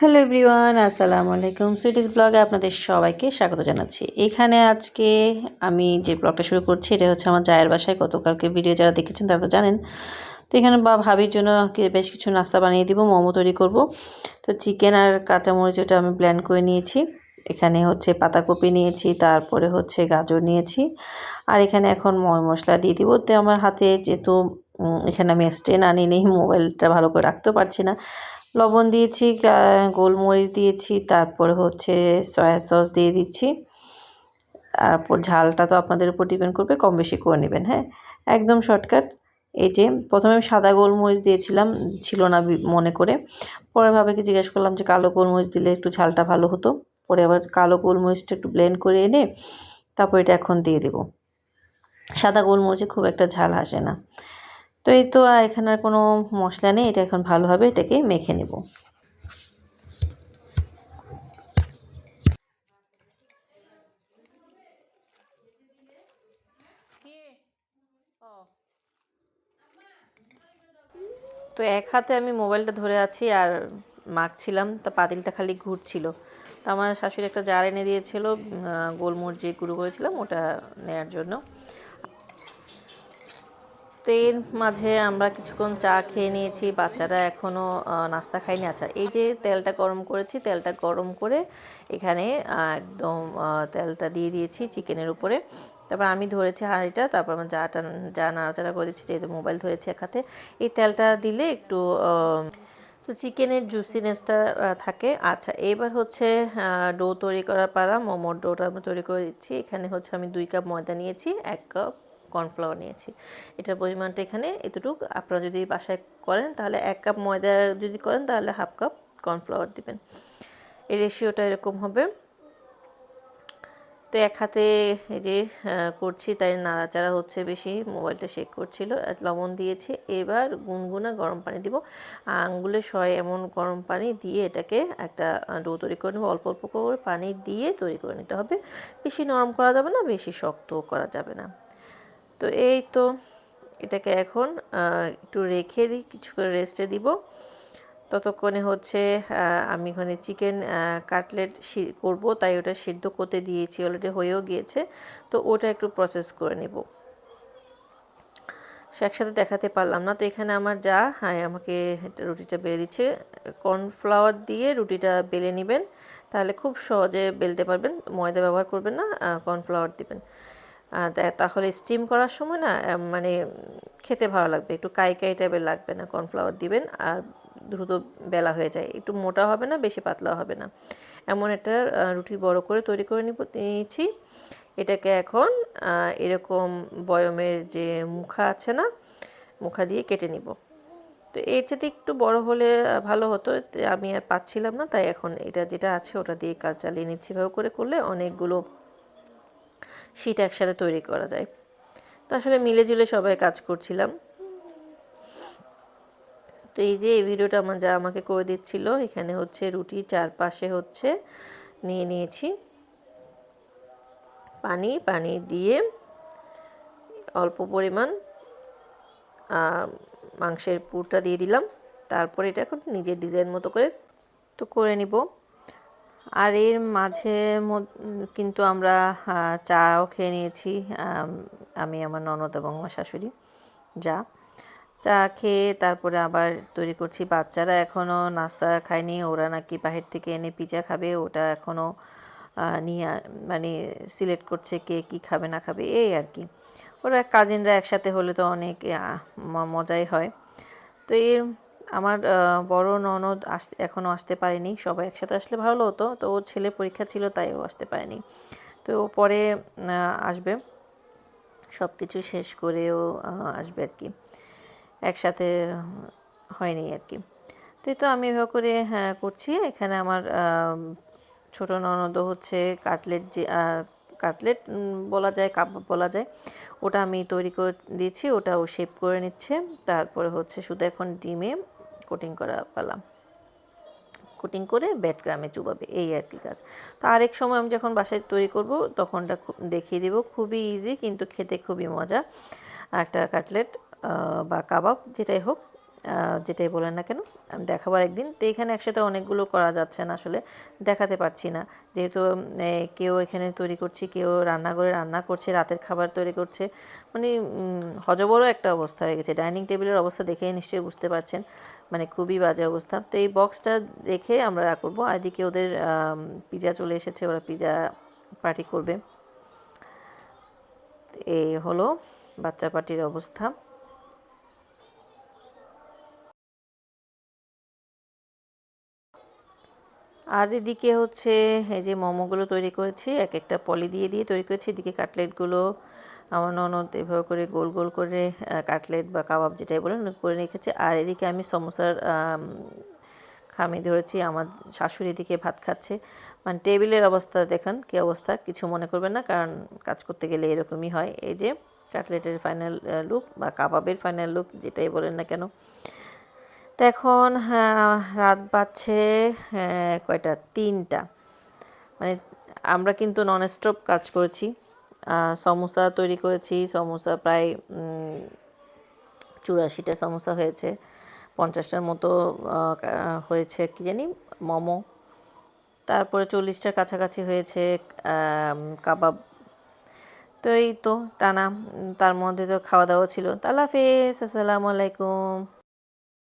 Hello everyone, আসসালামু আলাইকুম। Sweeties ব্লগে আপনাদের সবাইকে স্বাগত জানাচ্ছি। এখানে আজকে আমি যে ব্লগটা শুরু করছি, এটা হচ্ছে আমার জায়ের বাসায়। গতকালকে ভিডিও যারা দেখেছেন তারা তো জানেন। তো এখানে বা ভাবির জন্য বেশ কিছু নাস্তা বানিয়ে দিব, মোমো তৈরি করব। তো চিকেন আর কাঁচামরিচ ওটা আমি ব্ল্যান্ড করে নিয়েছি। এখানে হচ্ছে পাতাকপি নিয়েছি, তারপরে হচ্ছে গাজর নিয়েছি। আর এখানে এখন ময় মশলা দিয়ে দিব। তো আমার হাতে যেহেতু এখানে আমি স্ট্যান্ড আনি নেই মোবাইলটা ভালো করে রাখতেও পারছি না। লবণ দিয়েছি গোলমরিচ দিয়েছি, তারপরে হচ্ছে সয়া সস দিয়ে দিচ্ছি। তারপর ঝালটা তো আপনাদের উপর ডিপেন্ড করবে, কম বেশি করে নেবেন হ্যাঁ? একদম শর্টকাট এই যে, প্রথমে আমি সাদা গোলমরিচ দিয়েছিলাম, ছিল না মনে করে। পরে ভাবেকে জিজ্ঞেস করলাম যে, কালো গোলমরিচ দিলে একটু ঝালটা ভালো হতো? পরে আবার কালো গোলমরিচটা একটু ব্লেন্ড করে এনে, তারপর এটা এখন দিয়ে দেবো। সাদা গোলমরিচে খুব একটা ঝাল আসে না। তো এই তো আর এখানে আর কোনো মশলা নেই, এটা এখন ভালোভাবে এটাকে মেখে নেব। তো এক হাতে আমি মোবাইলটা ধরে আছি আর মাখছিলাম, তা পাতিলটা খালি ঘুরছিল। তো আমার শাশুড়ি একটা জার এনে দিয়েছিল গোলমরিচ যে গুঁড়ো করেছিলাম, ওটা নেয়ার জন্য। তো মাঝে আমরা কিছুক্ষণ চা খেয়ে নিয়েছি, বাচ্চারা এখনও নাস্তা খায়নি। আচ্ছা এই যে তেলটা গরম করেছি, তেলটা গরম করে এখানে একদম তেলটা দিয়ে দিয়েছি চিকেনের উপরে। তারপর আমি ধরেছি হাঁড়িটা, তারপর আমার যাটা যা নাড়াচাড়া করে দিচ্ছি, যেহেতু মোবাইল ধরেছি এক হাতে এই তেলটা দিলে একটু তো চিকেনের জুসিনেসটা থাকে। আচ্ছা এবার হচ্ছে ডো তৈরি করার পারা মোমোর ডোটা আমি তৈরি করে দিচ্ছি। এখানে হচ্ছে আমি দুই কাপ ময়দা নিয়েছি, এক কাপ কর্নফ্লাওয়ার নিয়েছি। এটার পরিমাণটা এখানে এতটুকু। আপনারা যদি বাসায় করেন, তাহলে এক কাপ ময়দা যদি করেন, তাহলে হাফ কাপ কর্নফ্লাওয়ার দিবেন। এই রেশিওটা এরকম হবে। তো এক হাতে এই যে করছি, তাই নাড়াচাড়া হচ্ছে বেশি। মোবাইলটা শেক করছিল লবণ দিয়েছি। এবার গুনগুনা গরম পানি দিব। আঙ্গুলে সয় এমন গরম পানি দিয়ে এটাকে একটা ডো তৈরি করে নেব। অল্প অল্প করে পানি দিয়ে তৈরি করে নিতে হবে। বেশি নরম করা যাবে না, বেশি শক্ত করা যাবে না। তো এই তো এটাকে এখন একটু রেখে দিই কিছু করে রেস্টে দিব। ততক্ষণে হচ্ছে আমি ওখানে চিকেন কাটলেট করব, তাই ওটা সিদ্ধ করতে দিয়েছি, অলরেডি হয়েও গিয়েছে। তো ওটা একটু প্রসেস করে নেব। একসাথে দেখাতে পারলাম না, তো এখানে আমার যা হ্যাঁ আমাকে রুটিটা বেলে দিচ্ছে। কর্নফ্লাওয়ার দিয়ে রুটিটা বেলে নেবেন, তাহলে খুব সহজে বেলতে পারবেন, ময়দা ব্যবহার করবেন না কর্নফ্লাওয়ার দিবেন। তাহলে স্টিম করার সময় না মানে খেতে ভালো লাগবে। একটু কাই কাই টাইপের লাগবে না কর্নফ্লাওয়ার দিবেন আর দ্রুত বেলা হয়ে যায়। একটু মোটা হবে না, বেশি পাতলা হবে না। এমন একটা রুটি বড় করে তৈরি করে নিয়েছি। এটাকে এখন এরকম বয়মের যে মুখা আছে না, মুখা দিয়ে কেটে নিব। তো এর চেয়ে একটু বড় হলে ভালো হতো। আমি আর পাচ্ছিলাম না, তাই এখন এটা যেটা আছে ওটা দিয়ে কাজ চালিয়ে নিচ্ছি। এভাবে করে করলে অনেকগুলো শীট একসাথে তৈরি করা যায়। তো আসলে মিলে জুলে সবাই কাজ করছিলাম। তো এই যে এই ভিডিওটা আমার যা আমাকে করে দিচ্ছিল, এখানে হচ্ছে রুটি চারপাশে হচ্ছে নিয়ে নিয়েছি। পানি পানি দিয়ে অল্প পরিমাণ মাংসের পুরটা দিয়ে দিলাম। তারপরে এটা এখন নিজের ডিজাইন মতো করে তো করে নিব। আর এর মাঝে কিন্তু আমরা চাও খেয়ে নিয়েছি, আমি আমার ননদ এবং আমার শাশুড়ি, যা। চা খেয়ে তারপরে আবার তৈরি করছি। বাচ্চারা এখনও নাস্তা খায়নি, ওরা নাকি বাহির থেকে এনে পিজা খাবে, ওটা এখনও নিয়ে মানে সিলেক্ট করছে কে কি খাবে, না খাবে, এই আর কি। ওরা কাজিনরা একসাথে হলে তো অনেক মজাই হয়। তো এর আমার বড় ননদ এখনও আসতে পারেনি। সবাই একসাথে আসলে ভালো হতো। তো ওর ছেলে পরীক্ষা ছিল তাই ও আসতে পারেনি। তো ও পরে আসবে। সব কিছু শেষ করে ও আসবে আর কি। একসাথে হয়নি আর কি। তো তো আমি এভাবে করে হ্যাঁ করছি। এখানে আমার আম, ছোট ননদও হচ্ছে কাটলেট যে কাটলেট বলা যায় কাবাব বলা যায়। ওটা আমি তৈরি করে দিয়েছি ওটা ও শেপ করে নিচ্ছে। তারপরে হচ্ছে শুধু এখন ডিমে কোটিং করা পালাম কোটিং করে ব্যাটগ্রামে চুবাবে, এই আর কি কাজ। তো আরেক সময় আমি যখন বাসায় তৈরি করব তখনটা দেখিয়ে দেবো। খুবই ইজি কিন্তু খেতে খুবই মজা। একটা কাটলেট বা কাবাব, যেটাই হোক। যেটাই বলেন না কেন, আমি দেখাবো একদিন তো এখানে একসাথে অনেকগুলো করা যাচ্ছে না আসলে, দেখাতে পারছি না। যেহেতু কেউ এখানে তৈরি করছে, কেউ রান্নাঘরে রান্না করছে, রাতের খাবার তৈরি করছে মানে হজবরও একটা অবস্থা হয়ে গেছে। ডাইনিং টেবিলের অবস্থা দেখেই নিশ্চয়ই বুঝতে পারছেন মানে খুবই বাজে অবস্থা। তো এই বক্সটা দেখে আমরা করব। এদিকে ওদের পিজা চলে এসেছে, ওরা পিজা পার্টি করবে। এই হলো বাচ্চা পার্টির অবস্থা। আর এদিকে হচ্ছে, এই যে মোমোগুলো তৈরি করেছি এক একটা পলি দিয়ে দিয়ে তৈরি করেছি। এদিকে কাটলেটগুলো আমার ননদ এভাবে করে গোল গোল করে কাটলেট বা কাবাব যেটাই বলেন করে রেখেছে। আর এদিকে আমি সমোসার খামি ধরেছি, আমার শাশুড়ি এদিকে ভাত খাচ্ছে। মানে টেবিলের অবস্থা দেখেন কী অবস্থা, কিছু মনে করবেন না, কারণ কাজ করতে গেলে এরকমই হয়। এই যে কাটলেটের ফাইনাল লুক বা কাবাবের ফাইনাল লুক যেটাই বলেন না কেন। তো এখন হ্যাঁ, রাত বাজছে হ্যাঁ, কয়টা? তিনটা। মানে আমরা কিন্তু নন স্টপ কাজ করেছি। সমোসা তৈরি করেছি। সমোসা প্রায় চুরাশিটা সমোসা হয়েছে। পঞ্চাশটার মতো হয়েছে কি জানি মোমো। তারপরে চল্লিশটার কাছাকাছি হয়েছে কাবাব। তো এই তো টানা তার মধ্যে তো খাওয়া দাওয়া ছিল। তাহলে হাফেজ আসসালামু আলাইকুম।